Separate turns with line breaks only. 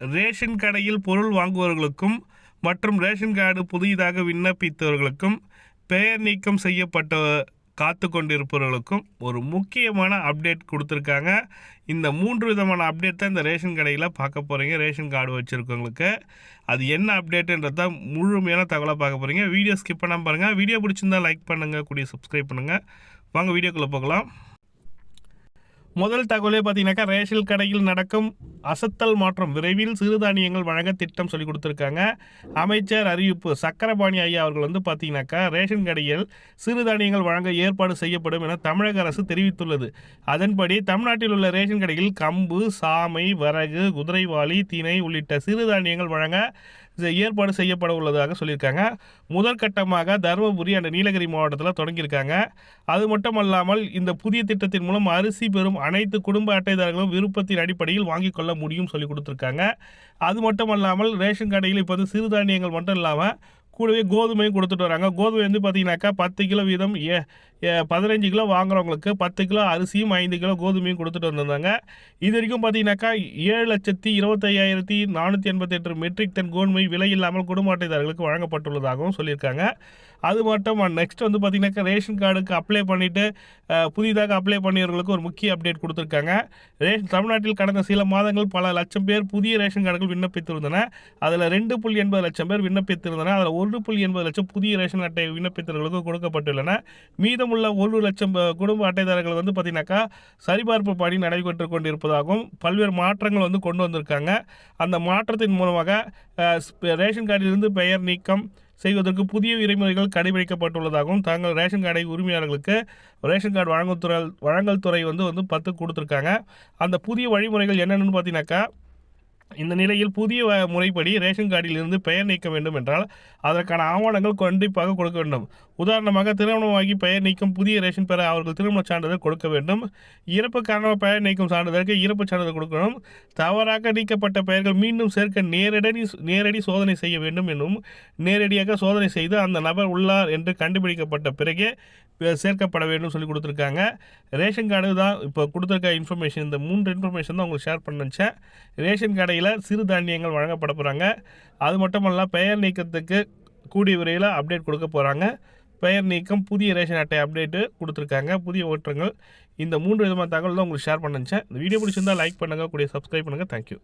Ration கடையில் பொருள் வாங்குபவர்களுக்கும் மற்றும் ரேஷன் கார்டு புதிதாக விண்ணப்பித்தவர்களுக்கும் பெயர் நீக்கம் செய்யப்பட்ட காத்து கொண்டிருப்பவர்களுக்கும் ஒரு முக்கியமான அப்டேட் கொடுத்துருக்காங்க. இந்த மூன்று விதமான அப்டேட் தான் இந்த ரேஷன் கடையில் பார்க்க போகிறீங்க ரேஷன் கார்டு வச்சுருக்கவங்களுக்கு அது என்ன அப்டேட்டுன்றத முழுமையான தகவலை பார்க்க போகிறீங்க வீடியோ ஸ்கிப் பண்ணாமல் பாருங்கள் வீடியோ பிடிச்சிருந்தா லைக் பண்ணுங்கள் கூடிய சப்ஸ்கிரைப் பண்ணுங்கள் வாங்க வீடியோக்குள்ளே போகலாம். முதல் தகவலே பார்த்தீங்கன்னாக்கா ரேஷன் கடையில் நடக்கும் அசத்தல் மாற்றம் விரைவில் சிறுதானியங்கள் வழங்க திட்டம் சொல்லி கொடுத்துருக்காங்க. அமைச்சர் அறிவிப்பு சக்கரபாணி ஐயா அவர்கள் வந்து பார்த்தீங்கன்னாக்கா ரேஷன் கடையில் சிறுதானியங்கள் வழங்க ஏற்பாடு செய்யப்படும் என தமிழக அரசு தெரிவித்துள்ளது. அதன்படி தமிழ்நாட்டில் உள்ள ரேஷன் கடையில் கம்பு சாமை வரகு குதிரைவாளி திணை உள்ளிட்ட சிறுதானியங்கள் வழங்க ஏற்பாடு செய்யப்பட உள்ளதாக சொல்லியிருக்காங்க. முதல் கட்டமாக தருமபுரி அண்ட் நீலகிரி மாவட்டத்தில் தொடங்கியிருக்காங்க. அது மட்டுமல்லாமல் இந்த புதிய திட்டத்தின் மூலம் அரிசி பெறும் அனைத்து குடும்ப அட்டைதாரர்களும் விருப்பத்தின் அடிப்படையில் வாங்கிக் கொள்ள முடியும் சொல்லி கொடுத்துருக்காங்க. அது மட்டுமல்லாமல் ரேஷன் கடையில் இப்போ வந்து சிறுதானியங்கள் மட்டும் இல்லாமல் கூடவே கோதுமையும் கொடுத்துட்டு வராங்க. கோதுமை வந்து பார்த்தீங்கன்னாக்கா பத்து கிலோ வீதம் ஏ பதினஞ்சு கிலோ வாங்குறவங்களுக்கு பத்து கிலோ அரிசியும் ஐந்து கிலோ கோதுமையும் கொடுத்துட்டு வந்திருந்தாங்க. இது வரைக்கும் பார்த்தீங்கன்னாக்கா ஏழு லட்சத்தி இருபத்தையாயிரத்தி நானூற்றி எண்பத்தெட்டு மெட்ரிக் டன் கோதுமை விலை இல்லாமல் குடும்ப அட்டைதாரர்களுக்கு வழங்கப்பட்டுள்ளதாகவும் சொல்லியிருக்காங்க. அது மட்டும் நெக்ஸ்ட் வந்து பார்த்திங்கனாக்கா ரேஷன் கார்டுக்கு அப்ளை பண்ணிவிட்டு புதிதாக அப்ளை பண்ணியவர்களுக்கு ஒரு முக்கிய அப்டேட் கொடுத்துருக்காங்க. ரேஷன் தமிழ்நாட்டில் கடந்த சில மாதங்கள் பல லட்சம் பேர் புதிய ரேஷன் கார்டுகள் விண்ணப்பித்திருந்தன. அதில் ரெண்டு புள்ளி எண்பது லட்சம் பேர் விண்ணப்பித்திருந்தன. அதில் ஒன்று புள்ளி எண்பது லட்சம் புதிய ரேஷன் அட்டை விண்ணப்பித்தவர்களுக்கு கொடுக்கப்பட்டுள்ளன. மீதம் மீதமுள்ள ஒரு லட்சம் குடும்ப அட்டைதாரர்கள் வந்து பார்த்திங்கனாக்கா சரிபார்ப்பு பணி நடைபெற்று கொண்டிருப்பதாகவும் பல்வேறு மாற்றங்கள் வந்து கொண்டு வந்திருக்காங்க. அந்த மாற்றத்தின் மூலமாக ரேஷன் கார்டிலிருந்து பெயர் நீக்கம் செய்வதற்கு புதிய விதிமுறைகள் கடைபிடிக்கப்பட்டுள்ளதாகவும் தாங்கள் ரேஷன் கார்டை உரிமையாளர்களுக்கு ரேஷன் கார்டு வழங்கல் துறை வழங்கல் துறை வந்து வந்து பத்து கொடுத்துருக்காங்க. அந்த புதிய வழிமுறைகள் என்னென்னு பார்த்தீங்கன்னாக்கா இந்த நிலையில் புதிய முறைப்படி ரேஷன் கார்டில் இருந்து பெயர் நீக்க வேண்டும் என்றால் அதற்கான ஆவணங்கள் கண்டிப்பாக கொடுக்க வேண்டும். உதாரணமாக திருமணமாகி பெயர் நீக்கும் புதிய ரேஷன் பெற அவர்கள் திருமண சான்றிதழ் கொடுக்க வேண்டும். இறப்பு காரணமாக பெயர் நீக்கும் சான்றிதழுக்கு இறப்பு சான்றிதழ் கொடுக்கணும். தவறாக நீக்கப்பட்ட பெயர்கள் மீண்டும் சேர்க்க நேரடி நேரடி சோதனை செய்ய வேண்டும் என்றும் நேரடியாக சோதனை செய்து அந்த நபர் உள்ளார் என்று கண்டுபிடிக்கப்பட்ட பிறகே சேர்க்கப்பட வேண்டும் சொல்லி கொடுத்துருக்காங்க. ரேஷன் கார்டு தான் இப்போ கொடுத்துருக்க இன்ஃபர்மேஷன் இந்த மூன்று இன்ஃபர்மேஷன் தான் உங்களுக்கு ஷேர் பண்ணிச்சேன் ரேஷன் கார்டை சிறு சிறுதானியங்கள் வழங்கப்பட போகிறாங்க அது மட்டுமல்ல பெயர் நீக்கத்துக்கு கூடிய விரைவில் அப்டேட் கொடுக்க போகிறாங்க பெயர் நீக்கம் புதிய ரேஷன் அட்டை அப்டேட்டு கொடுத்துருக்காங்க. புதிய ஓட்டங்கள் இந்த மூன்று விதமான தகவல் தான் உங்களுக்கு ஷேர் பண்ணிச்சேன் இந்த வீடியோ பிடிச்சிருந்தால் லைக் பண்ணுங்கள் கூடிய சப்ஸ்கிரைப் பண்ணுங்கள் தேங்க்யூ